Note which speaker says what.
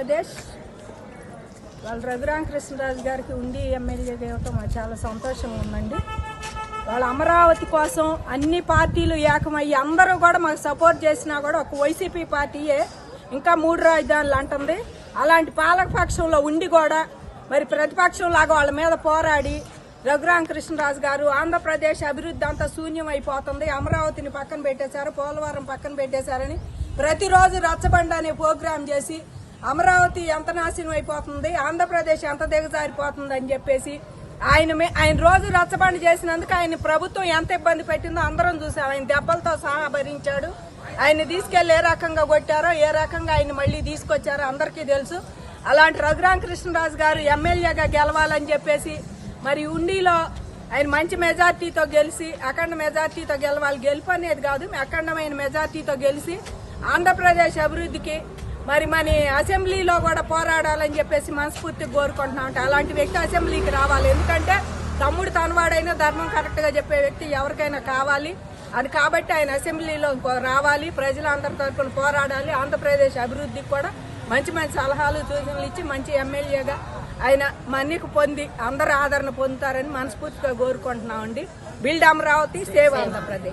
Speaker 1: ఆంధ్రప్రదేశ్. వాళ్ళ రఘురామ కృష్ణరాజు గారికి ఉండి ఎమ్మెల్యే ఇవ్వటం చాలా సంతోషంగా ఉందండి. వాళ్ళ అమరావతి కోసం అన్ని పార్టీలు ఏకమయ్యి అందరూ కూడా మాకు సపోర్ట్ చేసినా కూడా ఒక వైసీపీ పార్టీయే. ఇంకా మూడు రాజధానులు అంటుంది. అలాంటి పాలకపక్షంలో ఉండి కూడా మరి ప్రతిపక్షం లాగా వాళ్ళ మీద పోరాడి రఘురామ కృష్ణరాజు గారు ఆంధ్రప్రదేశ్ అభివృద్ధి అంతా శూన్యం అయిపోతుంది అమరావతిని పక్కన పెట్టేశారు పోలవరం పక్కన పెట్టేశారని ప్రతిరోజు రచ్చబండ అనే ప్రోగ్రాం చేసి అమరావతి ఎంత నాశనం అయిపోతుంది ఆంధ్రప్రదేశ్ ఎంత దిగజారిపోతుంది అని చెప్పేసి ఆయన మే- ఆయన రోజు రచ్చబండి చేసినందుకు ఆయన ప్రభుత్వం ఎంత ఇబ్బంది పెట్టిందో అందరం చూసాం. ఆయన దెబ్బలతో సహా భరించాడు. ఆయన తీసుకెళ్ళి ఏ రకంగా కొట్టారో ఏ రకంగా ఆయన మళ్ళీ తీసుకొచ్చారో అందరికీ తెలుసు. అలాంటి రఘురామ కృష్ణరాజు గారు ఎమ్మెల్యేగా గెలవాలని చెప్పేసి మరి ఉండిలో ఆయన మంచి మెజార్టీతో గెలిచి అఖండ మెజార్టీతో గెలవాలి. గెలుపు అనేది కాదు అఖండమైన మెజార్టీతో గెలిచి ఆంధ్రప్రదేశ్ అభివృద్ధికి మరి మన అసెంబ్లీలో కూడా పోరాడాలని చెప్పేసి మనస్ఫూర్తిగా కోరుకుంటున్నాం అంటే అలాంటి వ్యక్తి అసెంబ్లీకి రావాలి. ఎందుకంటే తమ్ముడు తనవాడైనా ధర్మం కరెక్ట్గా చెప్పే వ్యక్తి ఎవరికైనా కావాలి. అది కాబట్టి ఆయన అసెంబ్లీలో రావాలి. ప్రజలందరి తరఫున పోరాడాలి. ఆంధ్రప్రదేశ్ అభివృద్ధికి కూడా మంచి మంచి సలహాలు సూచనలు ఇచ్చి మంచి ఎమ్మెల్యేగా ఆయన మన్నిక పొంది అందరూ ఆదరణ పొందుతారని మనస్ఫూర్తిగా కోరుకుంటున్నామండి. Build Amaravati save Andhra Pradesh.